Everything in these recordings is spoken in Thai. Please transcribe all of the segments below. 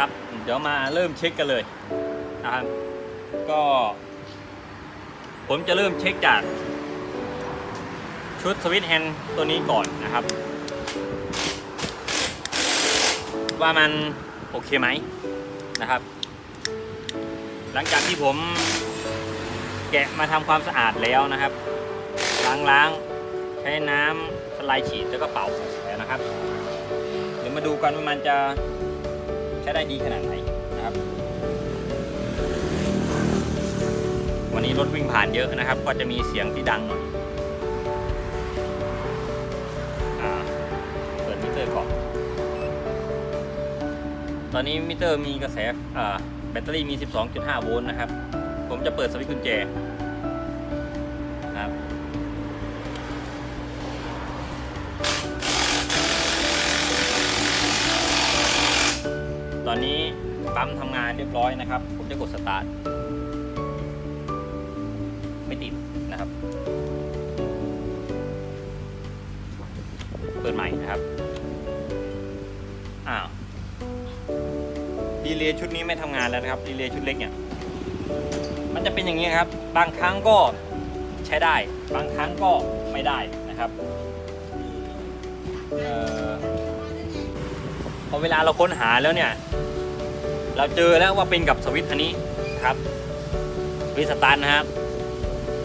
ครับ เดี๋ยวมาเริ่มเช็คกันเลยนะครับ ก็ ผมจะเริ่มเช็คจากชุดสวิตช์แฮนด์ตัวนี้ก่อนนะครับ ว่ามันโอเคไหมนะครับ หลังจากที่ผมแกะมาทำความสะอาดแล้วนะครับ ล้างๆ ใช้น้ำสไลด์ฉีดแล้วก็เป่าแล้วนะครับ เดี๋ยวมาดูกันว่ามันจะ ช้ได้ดีขนาดไหนนะครับ วันนี้รถวิ่งผ่านเยอะนะครับ ก็จะมีเสียงที่ดังหน่อยอาเปิดมิเตอร์ก่อน ตอนนี้มิเตอร์มีกระแสอ่าแบตเตอรี่มี 12.5 โวลต์นะครับ ผมจะเปิดสวิตช์กุญแจ อนนี้ปั๊มทำงานเรียบร้อยนะครับ ผมจะกดสตาร์ทไม่ติดนะครับ เปิดใหม่นะครับอ้าวดีเลย์ชุดนี้ไม่ทำงานแล้วนะครับดีเลย์ชุดเล็กเนี่ยมันจะเป็นอย่างนี้ครับ บางครั้งก็ใช้ได้ บางครั้งก็ไม่ได้นะครับเอ่อพอเวลาเราค้นหาแล้วเนี่ย เราเจอแล้วว่าเป็นกับสวิตช์อันนี้นะครับสวิตช์สตาร์ทนะครับ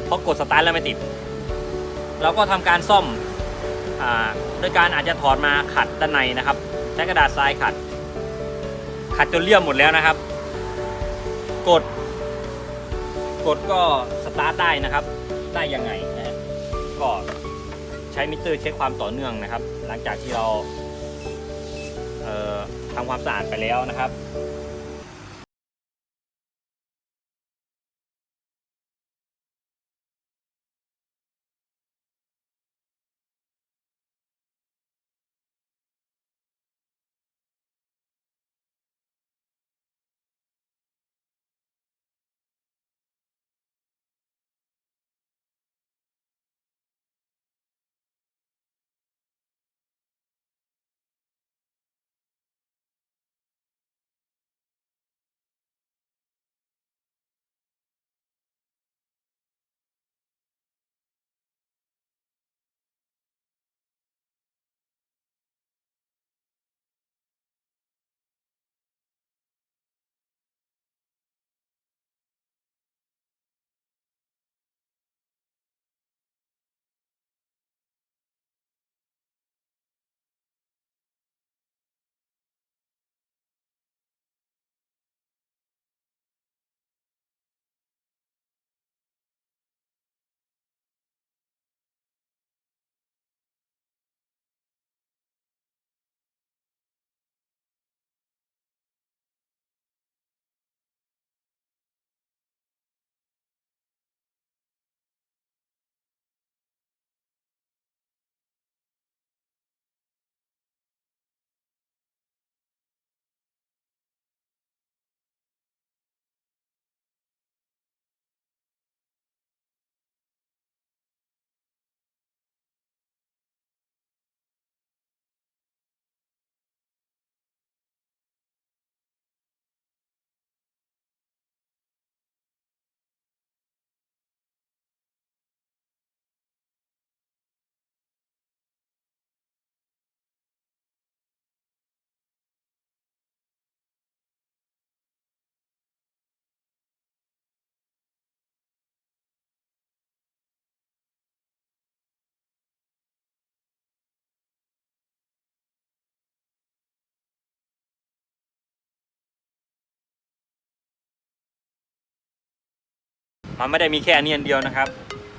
พอกดสตาร์ทแล้วไม่ติด เราก็ทำการซ่อมโดยการอาจจะถอดมาขัดด้านในนะครับใช้กระดาษทรายขัด ขัดจนเลี่ยมหมดแล้วนะครับ กด กดก็สตาร์ทได้นะครับ ได้ยังไงนะก็ใช้มิเตอร์เช็คความต่อเนื่องนะครับ หลังจากที่เราเอ่อทำความสะอาดไปแล้วนะครับ มันไม่ได้มีแค่อันนี้อันเดียวนะครับ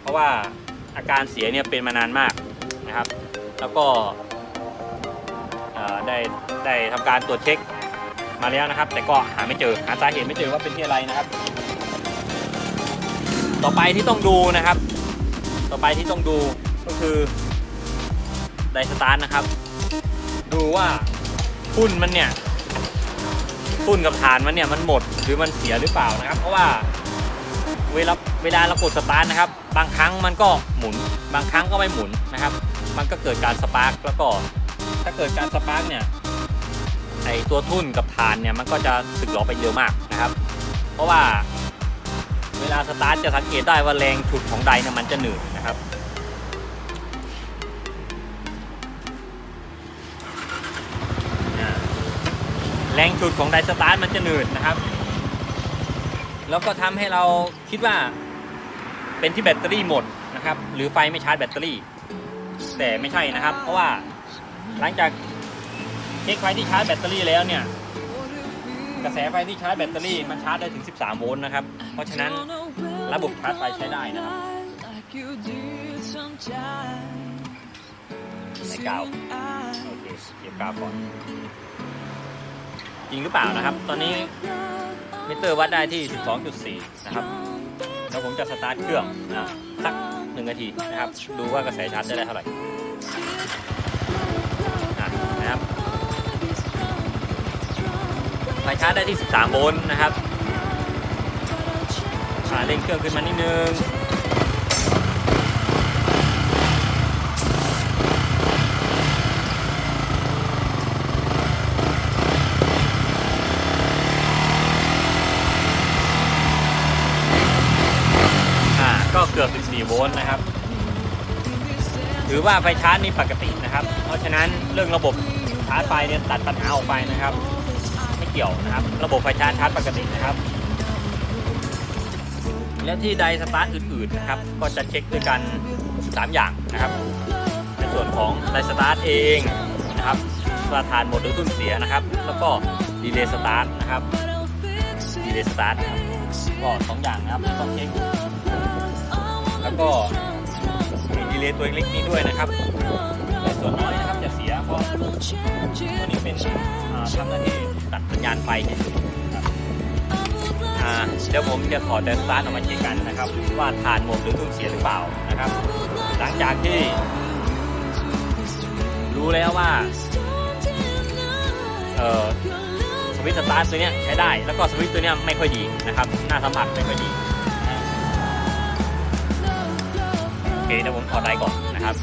เพราะว่าอาการเสียเนี่ยเป็นมานานมากนะครับ แล้วก็ได้ได้ทำการตรวจเช็คมาแล้วนะครับ แต่ก็หาไม่เจอหาสาเหตุไม่เจอว่าเป็นที่อะไรนะครับ ต่อไปที่ต้องดูนะครับ ต่อไปที่ต้องดูก็คือไดสตาร์ทนะครับ ดูว่าทุ่นมันเนี่ยทุ่นกับฐานมันเนี่ยมันหมดหรือมันเสียหรือเปล่านะครับ เพราะว่า เวลาเวลาเรากดสตาร์ทนะครับ บางครั้งมันก็หมุน บางครั้งก็ไม่หมุนนะครับ มันก็เกิดการสปาร์กแล้วก็ถ้าเกิดการสปาร์กเนี่ยไอตัวทุ่นกับฐานเนี่ยมันก็จะสึกหรอไปเร็วมากนะครับ เพราะว่าเวลาสตาร์ทจะสังเกตได้ว่าแรงฉุดของไดเนี่ยมันจะหนืดนะครับแรงฉุดของไดสตาร์ทมันจะหนืดนะครับ แล้วก็ทำให้เราคิดว่าเป็นที่แบตเตอรี่หมดนะครับ หรือไฟไม่ชาร์จแบตเตอรี่ แต่ไม่ใช่นะครับ เพราะว่าหลังจากเช็คไฟที่ชาร์จแบตเตอรี่แล้วเนี่ยกระแสไฟที่ชาร์จแบตเตอรี่มันชาร์จได้ถึง 13 โวลต์นะครับ เพราะฉะนั้นระบบชาร์จไฟใช้ได้นะครับในกาวโอเคเก็บกาวก่อน จริงหรือเปล่านะครับ ตอนนี้มิเตอร์วัดได้ที่ 12.4 นะครับแล้วผมจะสตาร์ทเครื่องนะสักหนึ่งนาทีนะครับ ดูว่ากระแสชาร์จจะได้เท่าไหร่นะครับไฟชาร์จได้ที่ 13 โวลต์นะครับอ่าเร่งเครื่องขึ้นมานิดนึง โวลต์นะครับ ถือว่าไฟชาร์จนี่ปกตินะครับ เพราะฉะนั้นเรื่องระบบชาร์จไฟเนี่ยตัดปัญหาออกไปนะครับ ไม่เกี่ยวนะครับ ระบบไฟชาร์จชาร์จปกตินะครับ แล้วที่ไดสตาร์ทอื่นๆนะครับ ก็จะเช็คด้วยกัน 3 อย่างนะครับ ในส่วนของไดสตาร์ทเองนะครับสระานหมดหรือทุ่นเสียนะครับ แล้วก็ดีเลย์สตาร์ทนะครับดีเลย์สตาร์ทก็สองอย่างนะครับต้องเช็ค แล้วก็มีดีเลย์ตัวเล็กๆนี้ด้วยนะครับแต่ส่วนน้อยนะครับจะเสียเพราะตัวนี้เป็นทำหน้าที่ตัดสัญญาณไฟเฉยๆครับอ่าเดี๋ยวผมจะถอดแต่สตาร์ทออกมาเช็คกันนะครับ ว่าฐานหมดหรือทุ่นเสียหรือเปล่านะครับ หลังจากที่ รู้แล้วว่าเออสวิตช์สตาร์ทตัวเนี้ยใช้ได้ แล้วก็สวิตช์ตัวเนี้ยไม่ค่อยดีนะครับหน้าสัมผัสไม่ค่อยดี เคเดี๋ยวผมขอดได้ก่อนนะครับ